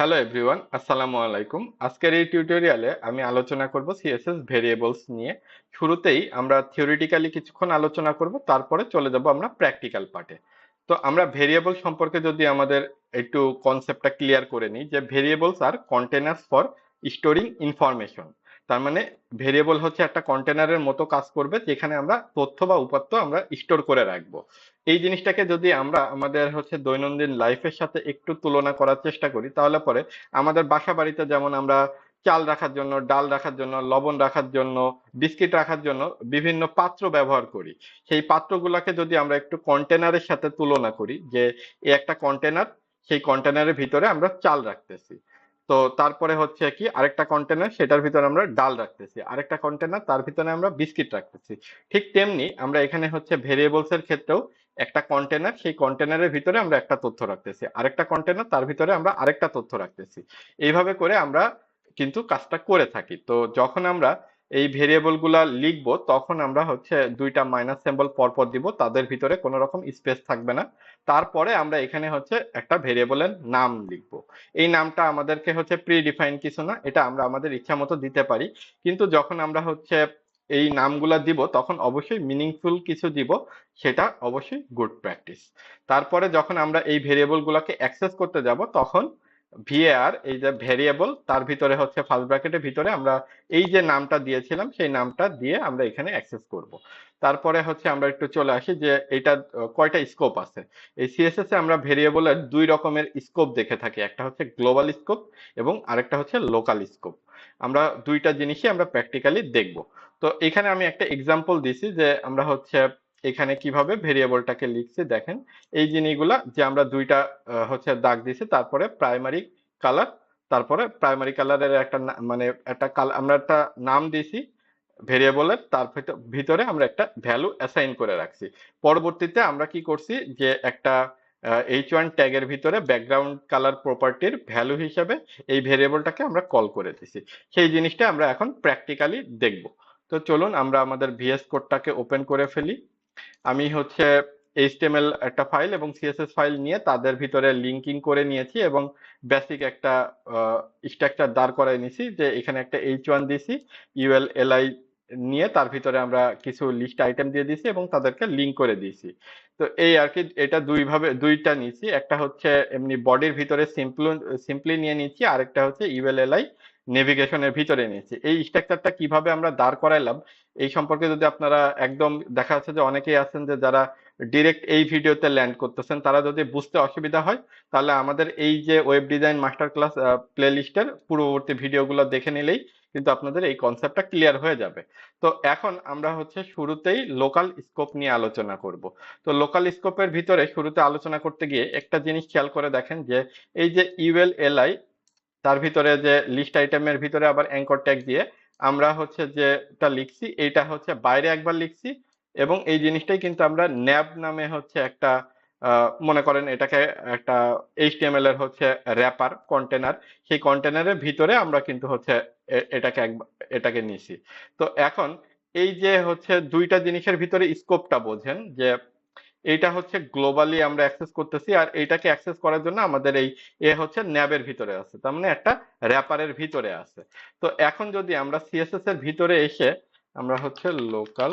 Hello everyone আসসালামু আলাইকুম আজকের এই টিউটোরিয়ালে আমি আলোচনা করব সিএসএস ভেরিয়েবলস নিয়ে শুরুতেই আমরা থিওরিটিক্যালি কিছুক্ষণ আলোচনা করব তারপরে চলে যাব আমরা প্র্যাকটিক্যাল পার্টে তো আমরা ভেরিয়েবল সম্পর্কে যদি আমাদের একটু কনসেপ্টটা ক্লিয়ার করে নিই যে ভেরিয়েবলস আর কন্টেনার্স ফর স্টোরিং ইনফরমেশন তার মানে ভেরিয়েবল হচ্ছে একটা কন্টেনারের মতো কাজ করবে যেখানে আমরা তথ্য বা উপাত্ত আমরা স্টোর করে রাখব। এই জিনিসটাকে যদি আমরা আমাদের হচ্ছে দৈনন্দিন লাইফের সাথে একটু তুলনা করার চেষ্টা করি, তাহলে পরে আমাদের বাসা বাড়িতে যেমন আমরা চাল রাখার জন্য, ডাল রাখার জন্য, লবণ রাখার জন্য, বিস্কিট রাখার জন্য বিভিন্ন পাত্র ব্যবহার করি। সেই পাত্রগুলোকে যদি আমরা একটু কন্টেনারের সাথে তুলনা করি যে একটা কন্টেনার সেই কন্টেনারের ভিতরে আমরা চাল রাখতেছি। তো তারপরে হচ্ছে কি, আরেকটা কন্টেনার সেটার ভিতরে আমরা ডাল রাখতেছি। আরেকটা কন্টেনার তার ভিতরে আমরা বিস্কিট রাখতেছি। ঠিক তেমনি আমরা এখানে হচ্ছে ভেরিয়েবলস এর ক্ষেত্রেও একটা কন্টেনার সেই কন্টেনারের ভিতরে আমরা একটা তথ্য রাখতেছি। আরেকটা কন্টেনার তার ভিতরে আমরা আরেকটা তথ্য রাখতেছি। এইভাবে করে আমরা কিন্তু কাজটা করে থাকি। তো যখন আমরা এই ভেরিয়েবলগুলা লিখব, তখন আমরা হচ্ছে দুইটা মাইনাস সিম্বল পরপর দিব, তাদের ভিতরে কোনো রকম স্পেস থাকবে না। তারপরে আমরা এখানে হচ্ছে একটা ভেরিয়েবলের নাম লিখব। এই নামটা আমাদেরকে হচ্ছে প্রি ডিফাইন কিছু না, এটা আমরা আমাদের ইচ্ছা মতো দিতে পারি। কিন্তু যখন আমরা হচ্ছে এই নামগুলা দিব, তখন অবশ্যই মিনিংফুল কিছু দিব, সেটা অবশ্যই গুড প্র্যাকটিস তারপরে যখন আমরা এই ভেরিয়েবল গুলাকে অ্যাক্সেস করতে যাব, তখন ভিএআর এই যে ভেরিয়েবল তার ভিতরে হচ্ছে ফার্স্ট ব্র্যাকেটের ভিতরে আমরা এই যে নামটা দিয়েছিলাম, সেই নামটা দিয়ে আমরা এখানে অ্যাক্সেস করব। তারপরে হচ্ছে আমরা একটু চলে আসি যে এটা কয়টা স্কোপ আছে? এই সিএসএস এ আমরা ভেরিয়েবলের দুই রকমের স্কোপ দেখে থাকি, একটা হচ্ছে গ্লোবাল স্কোপ এবং আরেকটা হচ্ছে লোকাল স্কোপ আমরা দুইটা জিনিসই আমরা প্র্যাকটিক্যালি দেখব। তো এখানে আমি একটা এক্সাম্পল দিছি যে আমরা হচ্ছে এখানে কীভাবে ভেরিয়েবলটাকে লিখছে দেখেন, এই জিনিসগুলা যে আমরা দুইটা হচ্ছে দাগ দিছি তারপরে প্রাইমারি কালার তারপরে প্রাইমারি কালারের একটা মানে একটা কালার আমরা একটা নাম দিছি ভেরিয়েবলের, তার ভিতরে আমরা একটা ভ্যালু অ্যাসাইন করে রাখছি। পরবর্তীতে আমরা কি করছি যে একটা এইচ ওয়ান ট্যাগের ভিতরে ব্যাকগ্রাউন্ড কালার প্রপার্টির ভ্যালু হিসাবে এই ভেরিয়েবলটাকে আমরা কল করে দিছি সেই জিনিসটা আমরা এখন প্র্যাকটিক্যালি দেখব। তো চলুন আমরা আমাদের ভিএস কোডটাকে ওপেন করে ফেলি। আমি হচ্ছে এইচটিএমএল একটা ফাইল এবং সিএসএস ফাইল নিয়ে তাদের ভিতরে লিঙ্কিং করে নিয়েছি এবং বেসিক একটা স্ট্রাকচার দাঁড় করাই নিয়েছি যে এখানে একটা এইচ ওয়ান দিছি ইউএল এলআই নিয়ে তার ভিতরে আমরা কিছু লিস্ট আইটেম দিয়ে দিয়েছি এবং তাদেরকে লিঙ্ক করে দিয়েছি। তো এই আর কি, এটা দুইভাবে, দুইটা নিয়েছি। একটা হচ্ছে এমনি বডির ভিতরে সিম্পল সিম্পলি নিয়ে নিয়েছি, আরেকটা হচ্ছে ইউএলএলআই নেভিগেশনের ভিতরে নিয়েছি এই স্ট্রাকচারটা কীভাবে আমরা দাঁড় করাইলাম, এই সম্পর্কে যদি আপনারা একদম দেখা যাচ্ছে যে অনেকেই আছেন যে যারা ডিরেক্ট এই ভিডিওতে ল্যান্ড করতেছেন, তারা যদি বুঝতে অসুবিধা হয়, তাহলে আমাদের এই যে web design master class play লিস্টের পূর্ববর্তী ভিডিওগুলো দেখে নিলেই কিন্তু আপনাদের এই কনসেপ্টটা ক্লিয়ার হয়ে যাবে। তো এখন আমরা হচ্ছে শুরুতেই লোকাল স্কোপ নিয়ে আলোচনা করব। তো লোকাল স্কোপের ভিতরে শুরুতে আলোচনা করতে গিয়ে একটা জিনিস খেয়াল করে দেখেন যে এই যে ইউএল এলআই তার ভিতরে যে লিস্ট আইটেমের ভিতরে আবার অ্যাঙ্কর ট্যাগ দিয়ে আমরা হচ্ছে যেটা লিখছি, এইটা হচ্ছে বাইরে একবার লিখছি এবং এই জিনিসটাই কিন্তু আমরা ন্যাব নামে হচ্ছে একটা মনে করেন এটাকে একটা এইচটিএমএল এর হচ্ছে র্যাপার কন্টেনার সেই কন্টেনারের ভিতরে আমরা কিন্তু হচ্ছে এটাকে এটাকে নিছি তো এখন এই যে হচ্ছে দুইটা জিনিসের ভিতরে স্কোপটা বোঝেন, যে এইটা হচ্ছে গ্লোবালি আমরা অ্যাক্সেস করতেছি আর এইটাকে অ্যাক্সেস করার জন্য আমাদের এই এ হচ্ছে ন্যাবের ভিতরে আছে। তার মানে একটা র্যাপারের ভিতরে আছে। তো এখন যদি আমরা সিএসএস এর ভিতরে এসে আমরা হচ্ছে লোকাল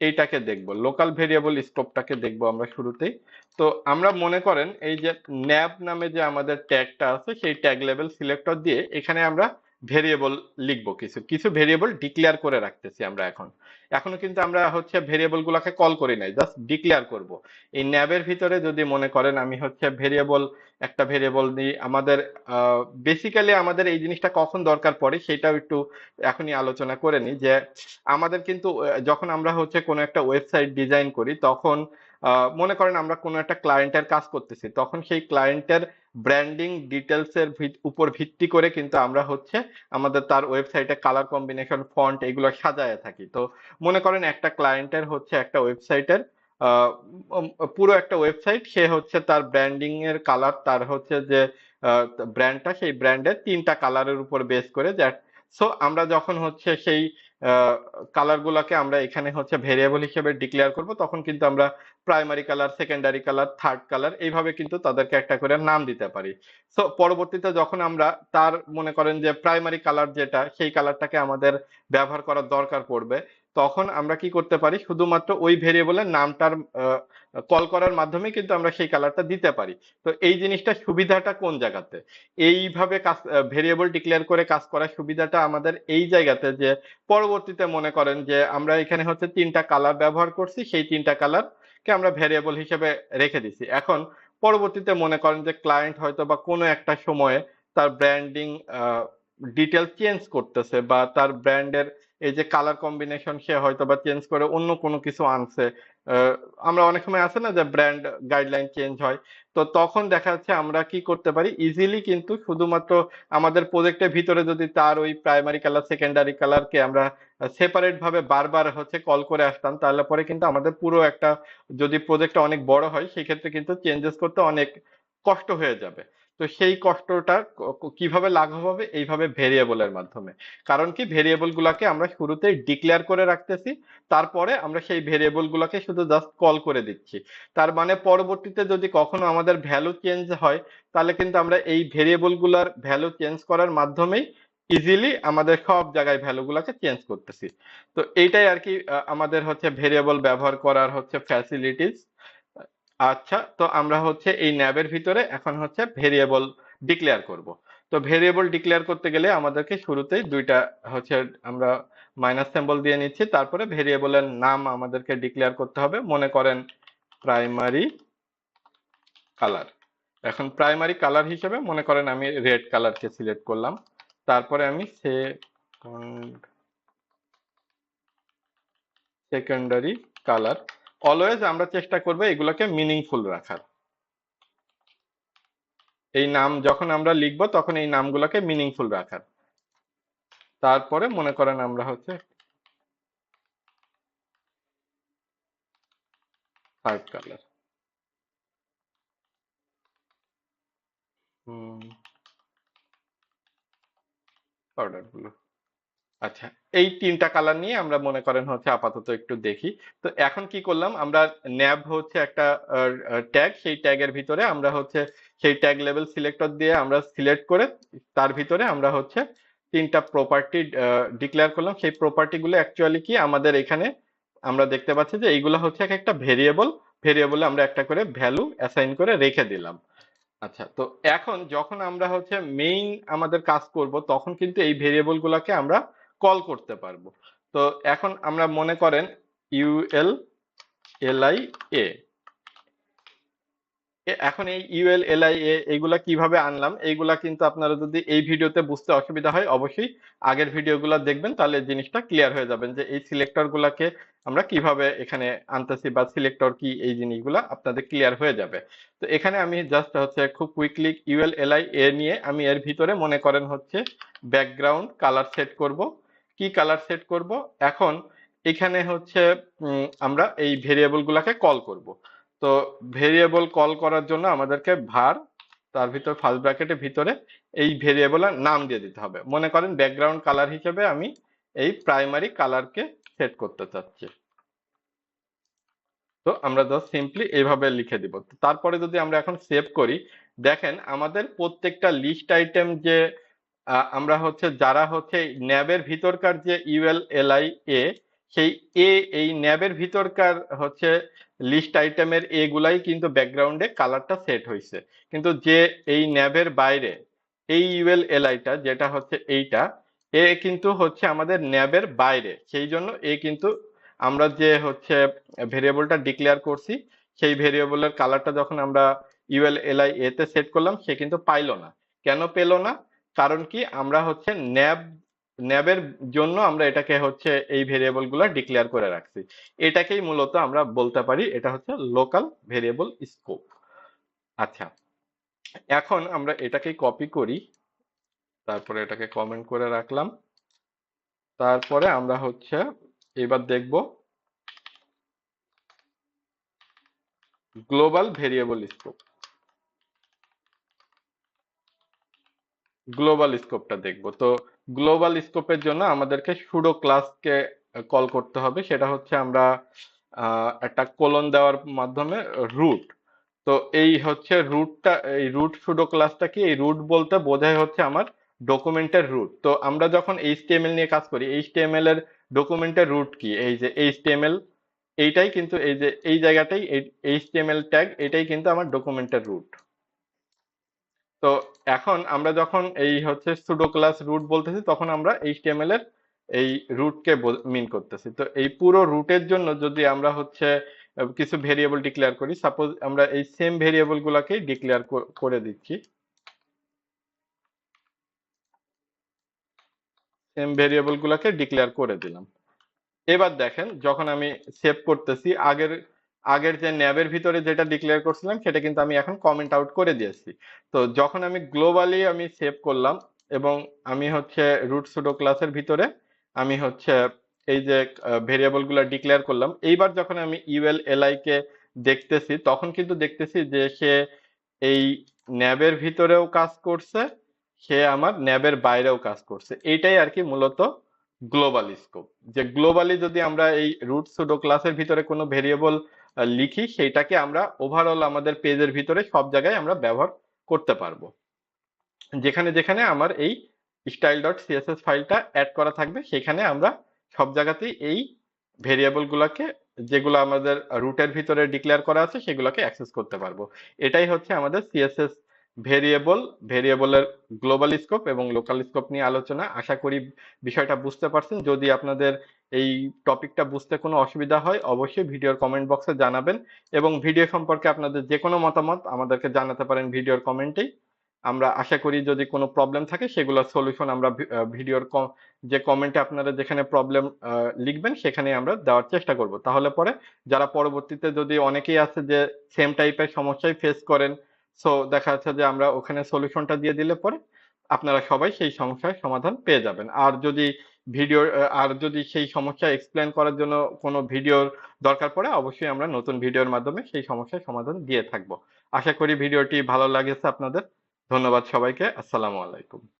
এইটাকে দেখব। লোকাল ভেরিয়েবল স্কোপটাকে দেখব আমরা শুরুতেই। তো আমরা মনে করেন এই যে ন্যাব নামে যে আমাদের ট্যাগটা আছে, সেই ট্যাগ লেভেল সিলেক্টর দিয়ে এখানে আমরা ভেরিয়েবল লিখব কিছু কিছু ভেরিয়েবল ডিক্লেয়ার করে রাখতেছি আমরা এখন। এখনও কিন্তু আমরা হচ্ছে ভেরিয়েবল গুলাকে কল করি নাই জাস্ট ডিক্লেয়ার করব। এই ন্যাবের ভিতরে যদি মনে করেন আমি হচ্ছে ভেরিয়েবল, একটা ভেরিয়েবল দিই আমাদের বেসিক্যালি আমাদের এই জিনিসটা কখন দরকার পড়ে সেটাও একটু এখনই আলোচনা করে নিই যে আমাদের কিন্তু যখন আমরা হচ্ছে কোনো একটা ওয়েবসাইট ডিজাইন করি তখন মনে করেন আমরা কোনো একটা ক্লায়েন্টের কাজ করতেছি, তখন সেই ক্লায়েন্টের ব্র্যান্ডিং ডিটেলস এর উপর ভিত্তি করে কিন্তু আমরা হচ্ছে আমাদের তার ওয়েবসাইটে কালার কম্বিনেশন ফন্ট এগুলো সাজায় থাকি। তো মনে করেন একটা ক্লায়েন্টের হচ্ছে একটা ওয়েবসাইটের পুরো একটা ওয়েবসাইট সে হচ্ছে তার ব্র্যান্ডিং এর কালার তার হচ্ছে যে ব্র্যান্ডটা সেই ব্র্যান্ডের তিনটা কালারের উপর বেস করে সো আমরা যখন হচ্ছে সেই কালার গুলাকে আমরা এখানে হচ্ছে ভেরিয়েবল হিসেবে ডিক্লেয়ার করব, তখন কিন্তু আমরা primary colour secondary colour third colour এইভাবে কিন্তু তাদেরকে একটা করে নাম দিতে পারি। সো পরবর্তীতে যখন আমরা তার মনে করেন যে প্রাইমারি কালার যেটা, সেই কালারটাকে আমাদের ব্যবহার করার দরকার পড়বে তখন আমরা কি করতে পারি? শুধুমাত্র ওই ভেরিয়েবলের নামটার কল করার মাধ্যমে কিন্তু আমরা সেই কালারটা দিতে পারি। তো এই জিনিসটা সুবিধাটা কোন জায়গাতে? এইভাবে কাজ ভেরিয়েবল ডিক্লেয়ার করে কাজ করার সুবিধাটা আমাদের এই জায়গাতে যে পরবর্তীতে মনে করেন যে আমরা এখানে হচ্ছে তিনটা কালার ব্যবহার করছি, সেই তিনটা কালার কে আমরা ভেরিয়েবল হিসেবে রেখে দিছি। এখন পরবর্তীতে মনে করেন যে ক্লায়েন্ট হয়তো বা কোনো একটা সময়ে তার ব্র্যান্ডিং ডিটেল চেঞ্জ করতেছে বা তার ব্র্যান্ডের এই যে কালার কম্বিনেশন সে হয়তো বা চেঞ্জ করে অন্য কোনো কিছু আনছে। আমরা অনেক সময় আছে না যে ব্র্যান্ড গাইডলাইন চেঞ্জ হয়। তো তখন দেখা যাচ্ছে আমরা কি করতে পারি? ইজিলি কিন্তু শুধুমাত্র আমাদের প্রজেক্টের ভিতরে যদি তার ওই প্রাইমারি কালার সেকেন্ডারি কালারকে আমরা সেপারেট ভাবে বারবার হচ্ছে কল করে আসতাম, তাহলে পরে কিন্তু আমাদের পুরো একটা যদি প্রজেক্টটা অনেক বড় হয়, সেক্ষেত্রে কিন্তু চেঞ্জেস করতে অনেক কষ্ট হয়ে যাবে। তো সেই কষ্টটা কীভাবে লাঘব হবে এইভাবে ভেরিয়েবলের মাধ্যমে। কারণ কি ভেরিয়েবল গুলাকে আমরা শুরুতেই ডিক্লেয়ার করে রাখতেছি, তারপরে আমরা সেই ভেরিয়েবল গুলাকে শুধু জাস্ট কল করে দিচ্ছি। তার মানে পরবর্তীতে যদি কখনো আমাদের ভ্যালু চেঞ্জ হয়, তাহলে কিন্তু আমরা এই ভেরিয়েবলগুলার ভ্যালু চেঞ্জ করার মাধ্যমেই ইজিলি আমাদের সব জায়গায় ভ্যালু গুলাকে চেঞ্জ করতেছি। তো এইটাই আর কি আমাদের হচ্ছে ভেরিয়েবল ব্যবহার করার হচ্ছে ফ্যাসিলিটিস। আচ্ছা তো আমরা হচ্ছে এই ন্যাবের ভিতরে এখন হচ্ছে ভেরিয়েবল ডিক্লেয়ার করব। তো ভেরিয়েবল ডিক্লেয়ার করতে গেলে আমাদেরকে শুরুতেই দুইটা হচ্ছে আমরা মাইনাস সিম্বল দিয়ে নিচ্ছি, তারপরে ভেরিয়েবলের নাম আমাদেরকে ডিক্লেয়ার করতে হবে। মনে করেন প্রাইমারি কালার। এখন প্রাইমারি কালার হিসেবে মনে করেন আমি রেড কালারকে সিলেক্ট করলাম। তারপরে আমি সেকেন্ডারি কালার অলওয়েজ আমরা চেষ্টা করব এগুলোকে মিনিংফুল রাখার। এই নাম যখন আমরা লিখব তখন এই নামগুলোকে মিনিংফুল রাখার। তারপরে মনে করেন আমরা হচ্ছে থার্ড কালার অর্ডারগুলো। আচ্ছা এই তিনটা কালার নিয়ে আমরা মনে করেন হচ্ছে আপাতত একটু দেখি। তো এখন কি করলাম, আমরা ন্যাব হচ্ছে একটা ট্যাগ সেই ট্যাগের ভিতরে আমরা হচ্ছে সেই ট্যাগ লেভেল সিলেক্টর দিয়ে আমরা সিলেক্ট করে তার ভিতরে আমরা হচ্ছে তিনটা প্রপার্টি ডিক্লেয়ার করলাম। সেই প্রপার্টি গুলো অ্যাকচুয়ালি কি আমাদের এখানে আমরা দেখতে পাচ্ছি যে এইগুলো হচ্ছে এক একটা ভেরিয়েবল ভেরিয়েবলে আমরা একটা করে ভ্যালু অ্যাসাইন করে রেখে দিলাম। আচ্ছা তো এখন যখন আমরা হচ্ছে মেইন আমাদের কাজ করব, তখন কিন্তু এই ভেরিয়েবল গুলাকে আমরা কল করতে পারব। তো এখন আমরা মনে করেন ইউএল এলআই এ, এখন এই ইউএল এলআই এ এইগুলা কীভাবে আনলাম? এইগুলা কিন্তু আপনারা যদি এই ভিডিওতে বুঝতে অসুবিধা হয়, অবশ্যই আগের ভিডিওগুলো দেখবেন, তাহলে জিনিসটা ক্লিয়ার হয়ে যাবেন যে এই সিলেক্টর গুলাকে আমরা কীভাবে এখানে আনতেছি বা সিলেক্টর কি এই জিনিসগুলা আপনাদের ক্লিয়ার হয়ে যাবে। তো এখানে আমি জাস্ট হচ্ছে খুব কুইকলি ইউএল এলআই এ নিয়ে আমি এর ভিতরে মনে করেন হচ্ছে ব্যাকগ্রাউন্ড কালার সেট করব। কি কালার সেট করব? এখন এখানে হচ্ছে আমরা এই ভেরিয়েবল গুলাকে কল করব। তো ভেরিয়েবল কল করার জন্য আমাদেরকে ভার তার ভিতর ফার্স্ট ব্র্যাকেটের ভিতরে এই ভেরিয়েবলের নাম দিয়ে দিতে হবে। মনে করেন ব্যাকগ্রাউন্ড কালার হিসেবে আমি এই প্রাইমারি কালারকে সেট করতে চাচ্ছি। তো আমরা জাস্ট সিম্পলি এইভাবে লিখে দিব। তারপরে যদি আমরা এখন সেভ করি, দেখেন আমাদের প্রত্যেকটা লিস্ট আইটেম যে আমরা হচ্ছে, যারা হচ্ছে ন্যাবের ভিতরকার যে ইউএল এলআই এ, সেই এ, এই ন্যাবের ভিতরকার হচ্ছে লিস্ট আইটেমের এ গুলাই কিন্তু ব্যাকগ্রাউন্ডে কালারটা সেট হয়েছে কিন্তু যে এই ন্যাবের বাইরে, এই ইউএল এলআইটা যেটা হচ্ছে এইটা, এ কিন্তু হচ্ছে আমাদের ন্যাবের বাইরে। সেই জন্য এ কিন্তু আমরা যে হচ্ছে ভেরিয়েবলটা ডিক্লেয়ার করছি, সেই ভেরিয়েবলের কালারটা যখন আমরা ইউএল এলআই এতে সেট করলাম, সে কিন্তু পাইলো না। কেন পেল না? কারণ কি? আমরা হচ্ছে ন্যাব, ন্যাবের জন্য আমরা এটাকে হচ্ছে এই ভেরিয়েবলগুলো ডিক্লেয়ার করে রাখছি। এটাকেই মূলত আমরা বলতে পারি, এটা হচ্ছে লোকাল ভেরিয়েবল স্কোপ আচ্ছা এখন আমরা এটাকেই কপি করি, তারপরে এটাকে কমেন্ট করে রাখলাম। তারপরে আমরা হচ্ছে এবার দেখব গ্লোবাল ভেরিয়েবল স্কোপ গ্লোবাল স্কোপটা দেখব। তো গ্লোবাল স্কোপের জন্য আমাদেরকে সুডো ক্লাসকে কল করতে হবে। সেটা হচ্ছে আমরা একটা কোলন দেওয়ার মাধ্যমে রুট তো এই হচ্ছে রুটটা এই রুট সুডো ক্লাসটা কি? এই রুট বলতে বোঝায় হচ্ছে আমার ডকুমেন্টের রুট তো আমরা যখন এইচটিএমএল নিয়ে কাজ করি এইচটিএমএল এর ডকুমেন্টের রুট কি? এই যে এইচটিএমএল এইটাই কিন্তু এই যে, এই জায়গাটাই এইচটিএমএল ট্যাগ এটাই কিন্তু আমার ডকুমেন্টের রুট তো এখন আমরা যখন এই হচ্ছে সুডো ক্লাস রুট বলতেছি, তখন আমরা এইচটিএমএল এর এই রুটকে মিন করতেছি। তো এই পুরো রুটের জন্য যদি আমরা হচ্ছে কিছু ভেরিয়েবল ডিক্লেয়ার করি সাপোজ আমরা এই সেম ভেরিয়েবল গুলাকেই ডিক্লেয়ার করে দিচ্ছি। সেম ভেরিয়েবল গুলাকে ডিক্লেয়ার করে দিলাম। এবার দেখেন, যখন আমি সেভ করতেছি, আগের আগের যে ন্যাবের ভিতরে যেটা ডিক্লেয়ার করছিলাম, সেটা কিন্তু আমি এখন কমেন্ট আউট করে দিয়েছি। তো যখন আমি গ্লোবালি আমি সেভ করলাম এবং আমি হচ্ছে রুট সুডো ক্লাসের ভিতরে আমি হচ্ছে এই যে ভেরিয়েবলগুলা ডিক্লেয়ার করলাম, এইবার যখন আমি ইউএল এলআই কে দেখতেছি, তখন কিন্তু দেখতেছি যে সে এই ন্যাবের ভিতরেও কাজ করছে, সে আমার ন্যাবের বাইরেও কাজ করছে। এইটাই আর কি মূলত গ্লোবাল স্কোপ যে গ্লোবালি যদি আমরা এই রুট সুডো ক্লাসের ভিতরে কোনো ভেরিয়েবল লিখি, সেইটাকে আমরা ওভারঅল আমাদের পেজের ভিতরে সব জায়গায় আমরা ব্যবহার করতে পারব। যেখানে যেখানে আমার এই স্টাইল ডট সিএসএস ফাইলটা অ্যাড করা থাকবে, সেখানে আমরা সব জায়গাতেই এই ভেরিয়েবল গুলাকে, যেগুলো আমাদের রুটের ভিতরে ডিক্লেয়ার করা আছে, সেগুলোকে অ্যাক্সেস করতে পারব। এটাই হচ্ছে আমাদের সিএসএস ভেরিয়েবল, ভেরিয়েবলের গ্লোবাল স্কোপ এবং লোকাল স্কোপ নিয়ে আলোচনা। আশা করি বিষয়টা বুঝতে পারছেন। যদি আপনাদের এই টপিকটা বুঝতে কোনো অসুবিধা হয়, অবশ্যই ভিডিওর কমেন্ট বক্সে জানাবেন এবং ভিডিও সম্পর্কে আপনাদের যে কোনো মতামত আমাদেরকে জানাতে পারেন ভিডিওর কমেন্টেই। আমরা আশা করি যদি কোনো প্রবলেম থাকে সেগুলোর সলিউশন আমরা ভিডিওর যে কমেন্টে আপনারা যেখানে প্রবলেম লিখবেন সেখানে আমরা দেওয়ার চেষ্টা করব। তাহলে পরে যারা পরবর্তীতে যদি অনেকেই আছে যে সেম টাইপের সমস্যায় ফেস করেন সো দেখা যাচ্ছে যে আমরা ওখানে সলিউশনটা দিয়ে দিলে পরে আপনারা সবাই সেই সমস্যার সমাধান পেয়ে যাবেন। আর যদি ভিডিও আর যদি সেই সমস্যা এক্সপ্লেন করার জন্য কোনো ভিডিওর দরকার পড়ে, অবশ্যই আমরা নতুন ভিডিওর মাধ্যমে সেই সমস্যার সমাধান দিয়ে থাকব। আশা করি ভিডিওটি ভালো লাগেছে আপনাদের। ধন্যবাদ সবাইকে। আসসালামু আলাইকুম।